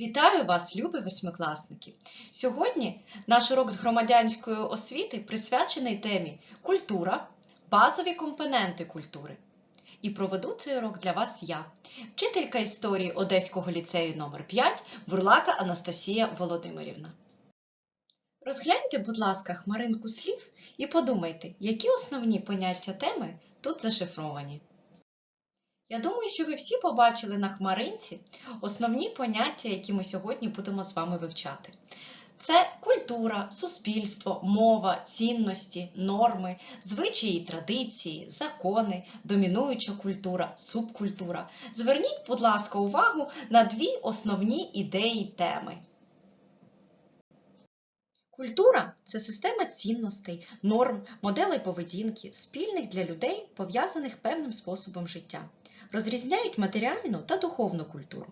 Вітаю вас, любі восьмикласники! Сьогодні наш урок з громадянської освіти присвячений темі Культура, базові компоненти культури. І проведу цей урок для вас я, вчителька історії Одеського ліцею номер 5 Бурлака Анастасія Володимирівна. Розгляньте, будь ласка, хмаринку слів і подумайте, які основні поняття теми тут зашифровані. Я думаю, що ви всі побачили на хмаринці основні поняття, які ми сьогодні будемо з вами вивчати. Це культура, суспільство, мова, цінності, норми, звичаї, і традиції, закони, домінуюча культура, субкультура. Зверніть, будь ласка, увагу на дві основні ідеї теми. Культура це система цінностей, норм, моделей поведінки, спільних для людей, пов'язаних певним способом життя. Розрізняють матеріальну та духовну культуру.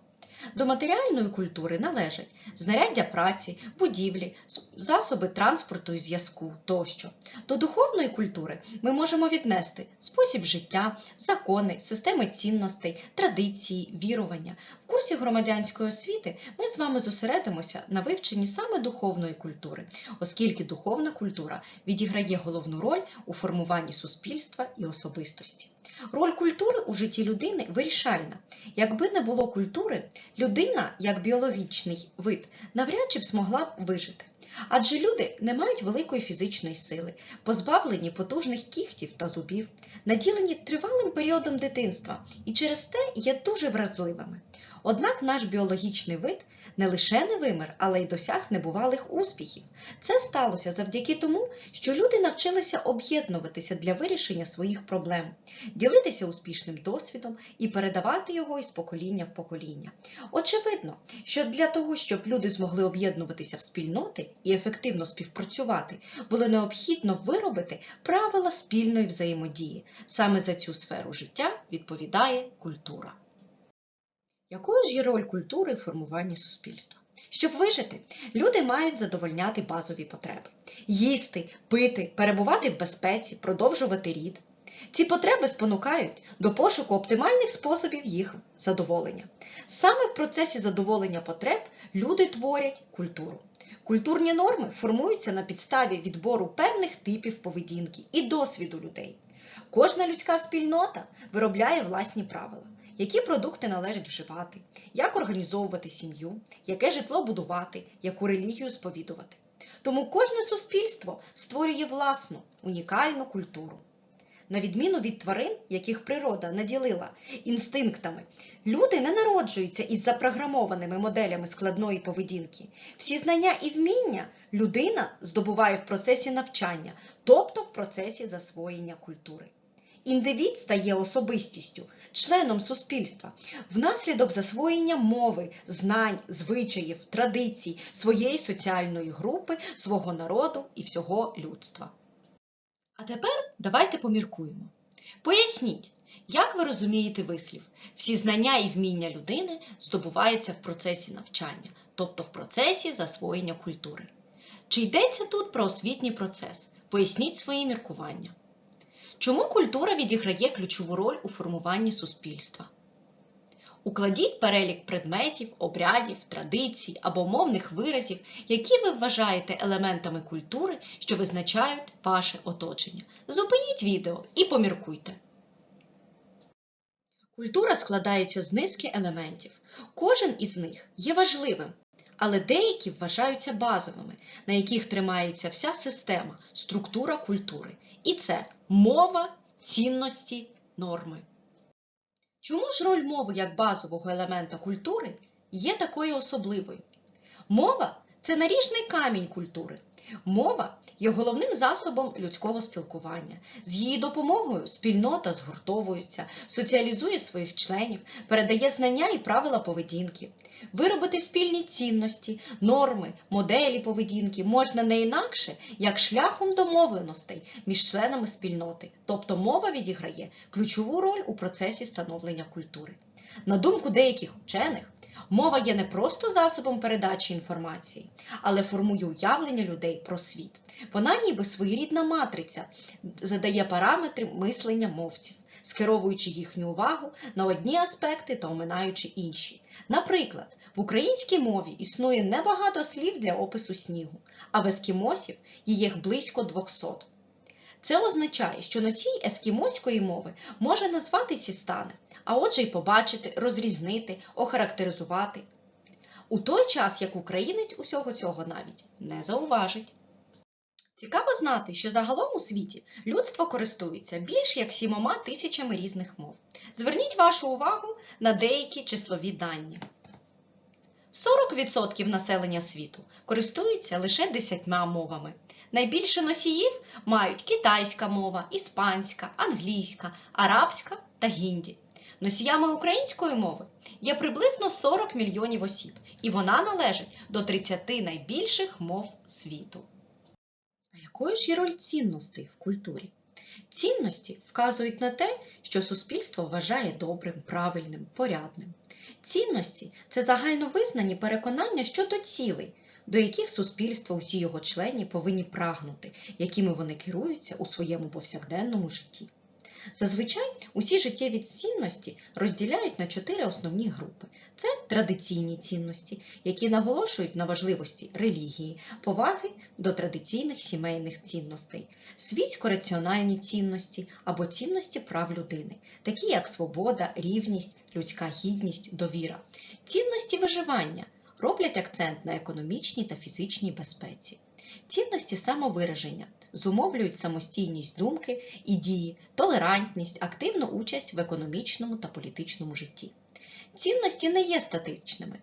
До матеріальної культури належать знаряддя праці, будівлі, засоби транспорту і зв'язку тощо. До духовної культури ми можемо віднести спосіб життя, закони, системи цінностей, традиції, вірування. В курсі громадянської освіти ми з вами зосередимося на вивченні саме духовної культури, оскільки духовна культура відіграє головну роль у формуванні суспільства і особистості. Роль культури у житті людини вирішальна. Якби не було культури, людина, як біологічний вид, навряд чи б змогла вижити. Адже люди не мають великої фізичної сили, позбавлені потужних кігтів та зубів, наділені тривалим періодом дитинства і через те є дуже вразливими. Однак наш біологічний вид не лише не вимер, але й досяг небувалих успіхів. Це сталося завдяки тому, що люди навчилися об'єднуватися для вирішення своїх проблем, ділитися успішним досвідом і передавати його із покоління в покоління. Очевидно, що для того, щоб люди змогли об'єднуватися в спільноти і ефективно співпрацювати, було необхідно виробити правила спільної взаємодії. Саме за цю сферу життя відповідає культура. Якою ж є роль культури в формуванні суспільства? Щоб вижити, люди мають задовольняти базові потреби: їсти, пити, перебувати в безпеці, продовжувати рід. Ці потреби спонукають до пошуку оптимальних способів їх задоволення. Саме в процесі задоволення потреб люди творять культуру. Культурні норми формуються на підставі відбору певних типів поведінки і досвіду людей. Кожна людська спільнота виробляє власні правила які продукти належить вживати, як організовувати сім'ю, яке житло будувати, яку релігію сповідувати. Тому кожне суспільство створює власну унікальну культуру. На відміну від тварин, яких природа наділила інстинктами, люди не народжуються із запрограмованими моделями складної поведінки. Всі знання і вміння людина здобуває в процесі навчання, тобто в процесі засвоєння культури. Індивід стає особистістю, членом суспільства внаслідок засвоєння мови, знань, звичаїв, традицій, своєї соціальної групи, свого народу і всього людства. А тепер давайте поміркуємо. Поясніть, як ви розумієте вислів, всі знання і вміння людини здобуваються в процесі навчання, тобто в процесі засвоєння культури. Чи йдеться тут про освітній процес? Поясніть свої міркування. Чому культура відіграє ключову роль у формуванні суспільства? Укладіть перелік предметів, обрядів, традицій або мовних виразів, які ви вважаєте елементами культури, що визначають ваше оточення. Зупиніть відео і поміркуйте. Культура складається з низки елементів. Кожен із них є важливим, але деякі вважаються базовими, на яких тримається вся система, структура культури. І це мова, цінності, норми. Чому ж роль мови як базового елемента культури є такою особливою? Мова це наріжний камінь культури. Мова є головним засобом людського спілкування. З її допомогою спільнота згуртовується, соціалізує своїх членів, передає знання і правила поведінки. Виробити спільні цінності, норми, моделі поведінки можна не інакше, як шляхом домовленостей між членами спільноти, тобто мова відіграє ключову роль у процесі становлення культури. На думку деяких вчених, Мова є не просто засобом передачі інформації, але формує уявлення людей про світ. Вона ніби своєрідна матриця, задає параметри мислення мовців, скеровуючи їхню увагу на одні аспекти та оминаючи інші. Наприклад, в українській мові існує небагато слів для опису снігу, а в ескімосів є їх близько 200. Це означає, що носій ескімоської мови може назвати ці стани, а отже й побачити, розрізнити, охарактеризувати. У той час, як українець усього цього навіть не зауважить. Цікаво знати, що загалом у світі людство користується більш як сімома тисячами різних мов. Зверніть вашу увагу на деякі числові дані. 40% населення світу користуються лише 10 мовами. Найбільше носіїв мають китайська мова, іспанська, англійська, арабська та гінді. Носіями української мови є приблизно 40 мільйонів осіб, і вона належить до 30 найбільших мов світу. А якою ж є роль цінностей в культурі? Цінності вказують на те, що суспільство вважає добрим, правильним, порядним. Цінності це загальновизнані переконання щодо цілей, до яких суспільство усі його члені повинні прагнути, якими вони керуються у своєму повсякденному житті. Зазвичай усі життєві цінності розділяють на чотири основні групи: це традиційні цінності, які наголошують на важливості релігії, поваги до традиційних сімейних цінностей, світсько-раціональні цінності або цінності прав людини, такі як свобода, рівність, людська гідність, довіра, цінності виживання роблять акцент на економічній та фізичній безпеці. Цінності самовираження зумовлюють самостійність думки і дії, толерантність, активну участь в економічному та політичному житті. Цінності не є статичними,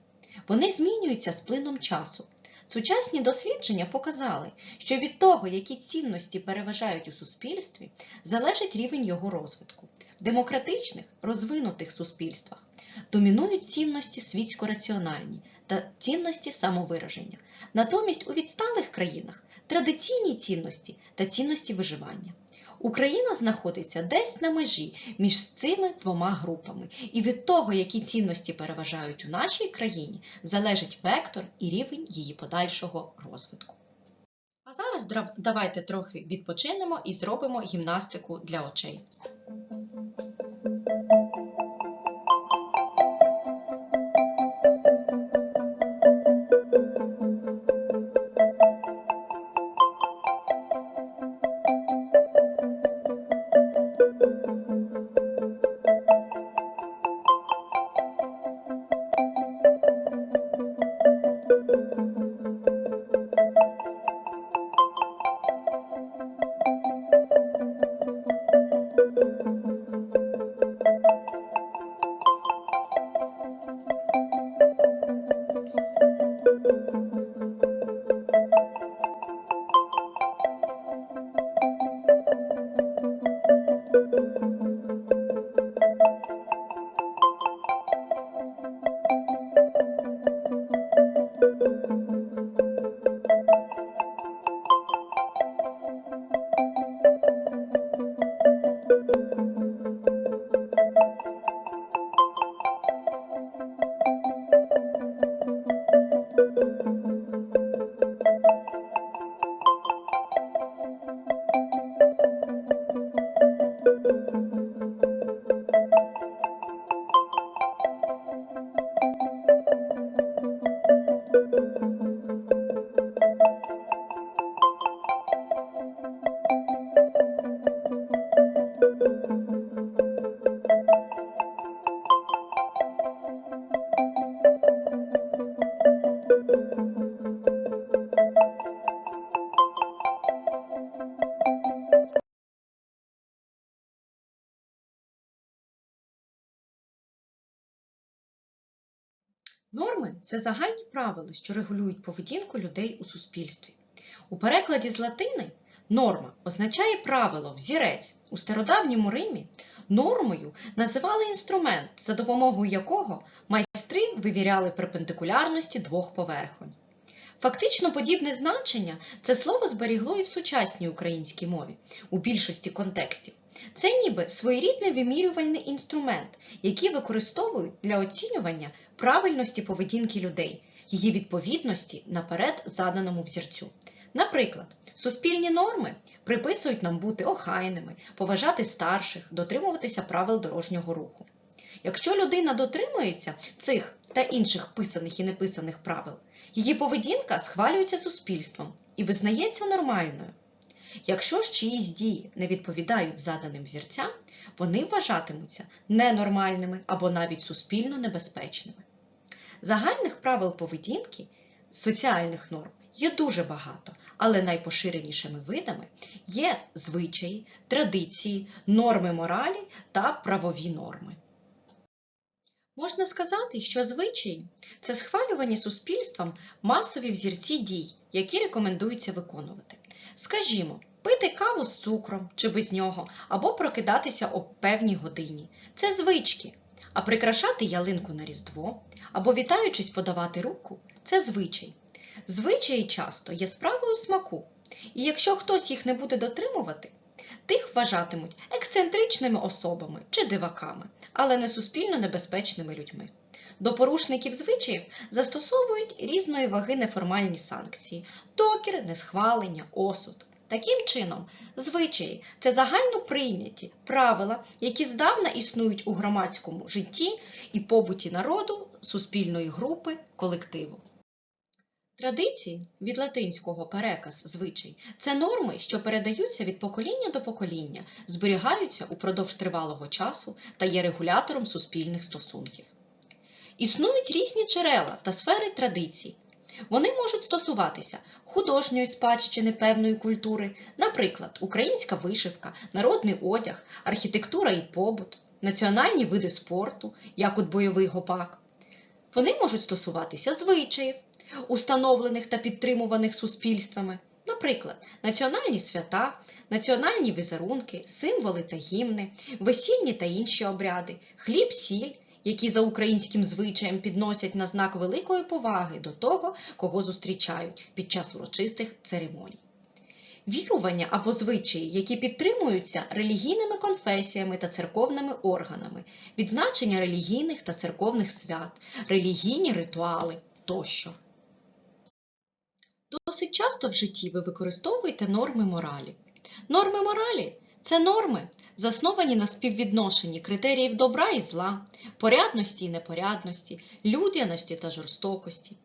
вони змінюються з плином часу. Сучасні дослідження показали, що від того, які цінності переважають у суспільстві, залежить рівень його розвитку. В демократичних, розвинутих суспільствах домінують цінності світсько-раціональні та цінності самовираження. Натомість у відсталих країнах традиційні цінності та цінності виживання. Україна знаходиться десь на межі між цими двома групами, і від того, які цінності переважають у нашій країні, залежить вектор і рівень її подальшого розвитку. А зараз давайте трохи відпочинемо і зробимо гімнастику для очей. Це загальні правила, що регулюють поведінку людей у суспільстві. У перекладі з латини норма означає правило, взірець. У стародавньому Римі нормою називали інструмент, за допомогою якого майстри вивіряли перпендикулярності двох поверхонь. Фактично подібне значення це слово зберігло і в сучасній українській мові у більшості контекстів. Це ніби своєрідний вимірювальний інструмент, який використовують для оцінювання правильності поведінки людей, її відповідності наперед заданому взірцю. Наприклад, суспільні норми приписують нам бути охайними, поважати старших, дотримуватися правил дорожнього руху. Якщо людина дотримується цих та інших писаних і неписаних правил, її поведінка схвалюється суспільством і визнається нормальною. Якщо ж чиїсь дії не відповідають заданим взірцям, вони вважатимуться ненормальними або навіть суспільно небезпечними. Загальних правил поведінки, соціальних норм є дуже багато, але найпоширенішими видами є звичаї, традиції, норми моралі та правові норми. Можна сказати, що звичаї це схвалювані суспільством масові взірці дій, які рекомендується виконувати. Скажімо, пити каву з цукром чи без нього, або прокидатися о певній годині. Це звички. А прикрашати ялинку на Різдво, або вітаючись подавати руку це звичай. Звичаї часто є справою смаку, і якщо хтось їх не буде дотримувати, тих вважатимуть ексцентричними особами чи диваками, але не суспільно небезпечними людьми. До порушників звичаїв застосовують різної ваги неформальні санкції, докір, несхвалення, осуд. Таким чином, звичаї це загально прийняті правила, які здавна існують у громадському житті і побуті народу, суспільної групи, колективу. Традиції від латинського переказ звичай це норми, що передаються від покоління до покоління, зберігаються упродовж тривалого часу та є регулятором суспільних стосунків. Існують різні джерела та сфери традицій. Вони можуть стосуватися художньої спадщини певної культури, наприклад, українська вишивка, народний одяг, архітектура і побут, національні види спорту, як от бойовий гопак. Вони можуть стосуватися звичаїв, установлених та підтримуваних суспільствами, наприклад, національні свята, національні візерунки, символи та гімни, весільні та інші обряди, хліб, сіль, які за українським звичаєм підносять на знак великої поваги до того, кого зустрічають під час урочистих церемоній. Вірування або звичаї, які підтримуються релігійними конфесіями та церковними органами, відзначення релігійних та церковних свят, релігійні ритуали тощо. Досить часто в житті ви використовуєте норми моралі. Норми моралі це норми, засновані на співвідношенні критеріїв добра і зла, порядності і непорядності, людяності та жорстокості.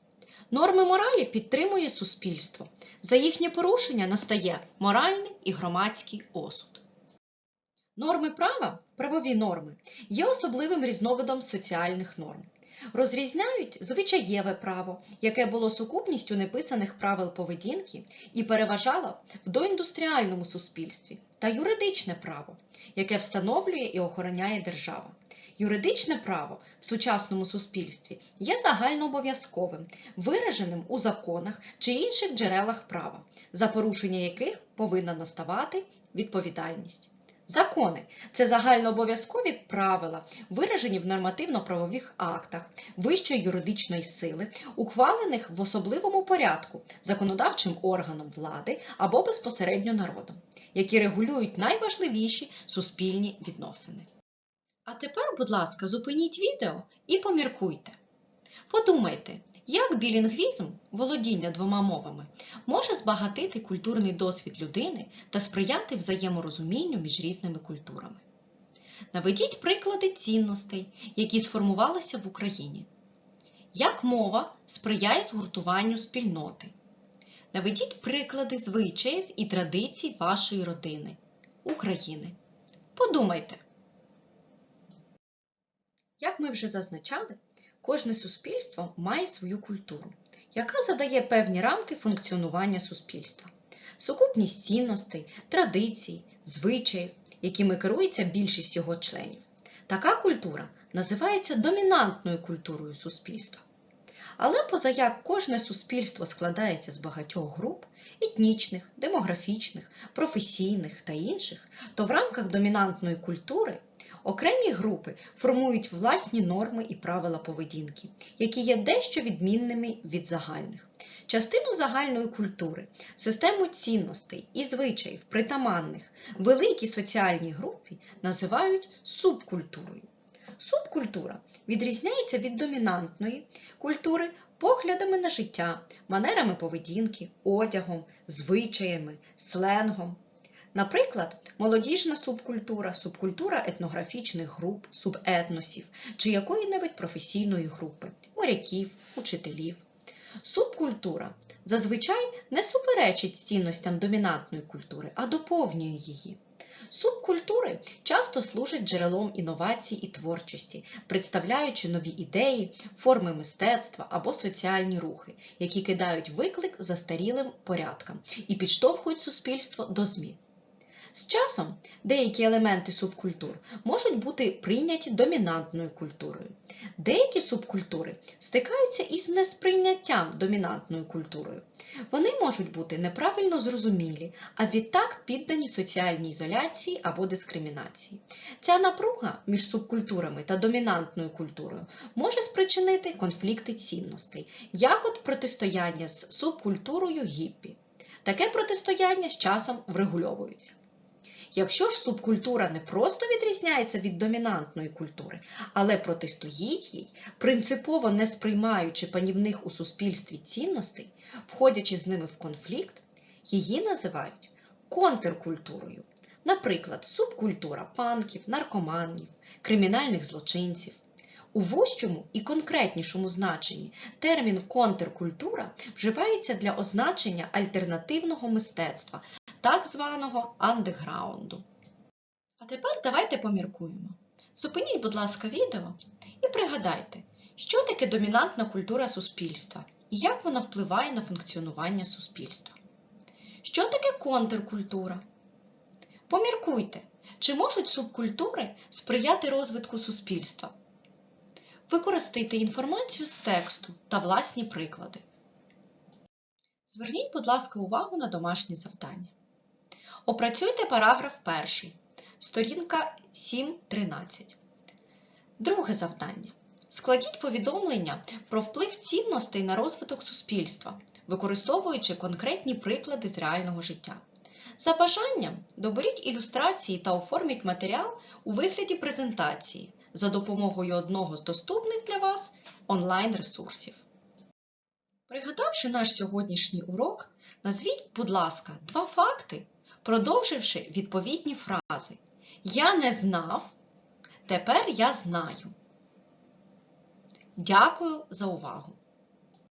Норми моралі підтримує суспільство. За їхнє порушення настає моральний і громадський осуд. Норми права, правові норми, є особливим різновидом соціальних норм. Розрізняють звичаєве право, яке було сукупністю неписаних правил поведінки і переважало в доіндустріальному суспільстві, та юридичне право, яке встановлює і охороняє держава. Юридичне право в сучасному суспільстві є загальнообов'язковим, вираженим у законах чи інших джерелах права, за порушення яких повинна наставати відповідальність. Закони це загальнообов'язкові правила, виражені в нормативно-правових актах вищої юридичної сили, ухвалених в особливому порядку законодавчим органом влади або безпосередньо народом, які регулюють найважливіші суспільні відносини. А тепер, будь ласка, зупиніть відео і поміркуйте. Подумайте, як білінгвізм, володіння двома мовами, може збагатити культурний досвід людини та сприяти взаєморозумінню між різними культурами. Наведіть приклади цінностей, які сформувалися в Україні. Як мова сприяє згуртуванню спільноти? Наведіть приклади звичаїв і традицій вашої родини України. Подумайте. Як ми вже зазначали, кожне суспільство має свою культуру, яка задає певні рамки функціонування суспільства, сукупність цінностей, традицій, звичаїв, якими керується більшість його членів. Така культура називається домінантною культурою суспільства. Але позаяк кожне суспільство складається з багатьох груп етнічних, демографічних, професійних та інших, то в рамках домінантної культури окремі групи формують власні норми і правила поведінки, які є дещо відмінними від загальних. Частину загальної культури, систему цінностей і звичаїв, притаманних великій соціальній групі, називають субкультурою. Субкультура відрізняється від домінантної культури поглядами на життя, манерами поведінки, одягом, звичаями, сленгом. Наприклад, молодіжна субкультура, субкультура етнографічних груп, субетносів чи якої-небудь професійної групи моряків, учителів. Субкультура зазвичай не суперечить цінностям домінантної культури, а доповнює її. Субкультури часто служать джерелом інновацій і творчості, представляючи нові ідеї, форми мистецтва або соціальні рухи, які кидають виклик застарілим порядкам і підштовхують суспільство до змін. З часом деякі елементи субкультур можуть бути прийняті домінантною культурою. Деякі субкультури стикаються із несприйняттям домінантною культурою. Вони можуть бути неправильно зрозумілі, а відтак піддані соціальній ізоляції або дискримінації. Ця напруга між субкультурами та домінантною культурою може спричинити конфлікти цінностей, як от протистояння з субкультурою гіппі. Таке протистояння з часом врегульовується. Якщо ж субкультура не просто відрізняється від домінантної культури, але протистоїть їй, принципово не сприймаючи панівних у суспільстві цінностей, входячи з ними в конфлікт, її називають контркультурою. Наприклад, субкультура панків, наркоманів, кримінальних злочинців. У вужчому і конкретнішому значенні термін контркультура вживається для означення альтернативного мистецтва, так званого андеграунду. А тепер давайте поміркуємо. Зупиніть, будь ласка, відео і пригадайте, що таке домінантна культура суспільства і як вона впливає на функціонування суспільства. Що таке контркультура? Поміркуйте, чи можуть субкультури сприяти розвитку суспільства? Використайте інформацію з тексту та власні приклади. Зверніть, будь ласка, увагу на домашні завдання. Опрацюйте параграф перший, сторінка 7.13. Друге завдання. Складіть повідомлення про вплив цінностей на розвиток суспільства, використовуючи конкретні приклади з реального життя. За бажанням доберіть ілюстрації та оформіть матеріал у вигляді презентації за допомогою одного з доступних для вас онлайн-ресурсів. Пригадавши наш сьогоднішній урок, назвіть, будь ласка, два факти, продовживши відповідні фрази. Я не знав, тепер я знаю. Дякую за увагу!